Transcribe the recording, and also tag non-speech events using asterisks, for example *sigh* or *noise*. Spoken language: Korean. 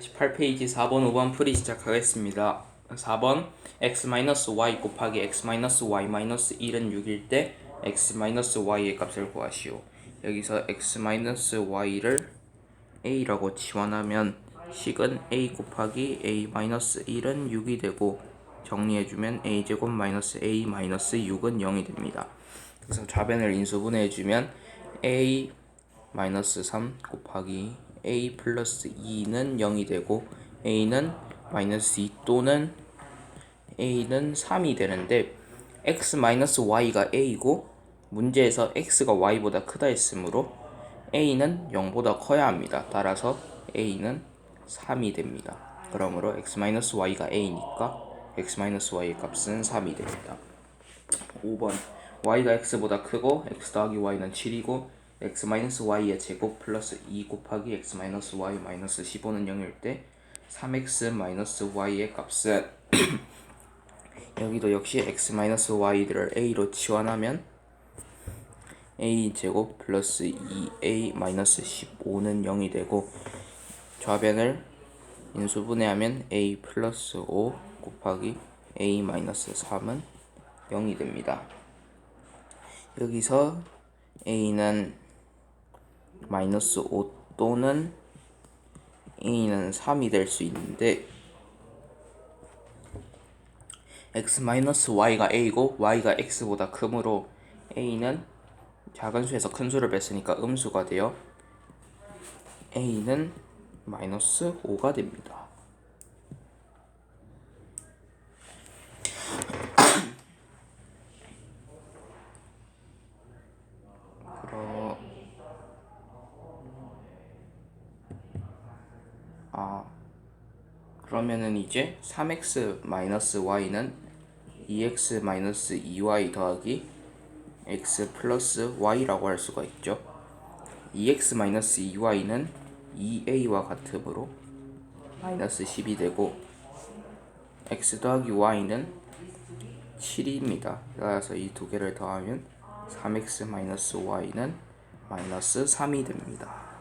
48페이지 4번, 5번 풀이 시작하겠습니다. 4번 x-y 곱하기 x-y-1은 6일 때 x-y의 값을 구하시오. 여기서 x-y를 a라고 치환하면 식은 a 곱하기 a-1은 6이 되고 정리해주면 a제곱 마이너스 a-6은 0이 됩니다. 그래서 좌변을 인수분해해주면 a 마이너스 3 곱하기 a 플러스 2는 0이 되고 a는 마이너스 2 또는 a는 3이 되는데 x 마이너스 y가 a이고 문제에서 x가 y보다 크다 했으므로 a는 0보다 커야 합니다. 따라서 a는 3이 됩니다. 그러므로 x 마이너스 y가 a니까 x 마이너스 y의 값은 3이 됩니다. 5번 y가 x보다 크고 x 더하기 y는 7이고 x 마이너스 y의 제곱 플러스 2 곱하기 x 마이너스 y 마이너스 15는 0일 때 3x 마이너스 y의 값은 *clears throat* 여기도 역시 x 마이너스 y를 a로 치환하면 a 제곱 플러스 2a 마이너스 15는 0이 되고 좌변을 인수분해하면 a 플러스 5 곱하기 a 마이너스 3은 0이 됩니다. 여기서 a는 마이너스 5 또는 a는 3이 될 수 있는데 x 마이너스 y가 a고 y가 x보다 크므로 a는 작은 수에서 큰 수를 뺐으니까 음수가 되어 a는 마이너스 5가 됩니다. 그러 아 그러면은 이제 3x 마이너스 y는 2x 마이너스 2y 더하기 x 플러스 y라고 할 수가 있죠. 2x 마이너스 2y는 2a와 같으므로 마이너스 10이 되고 x 더하기 y는 7입니다. 따라서 이 두 개를 더하면 3x 마이너스 y는 마이너스 3이 됩니다.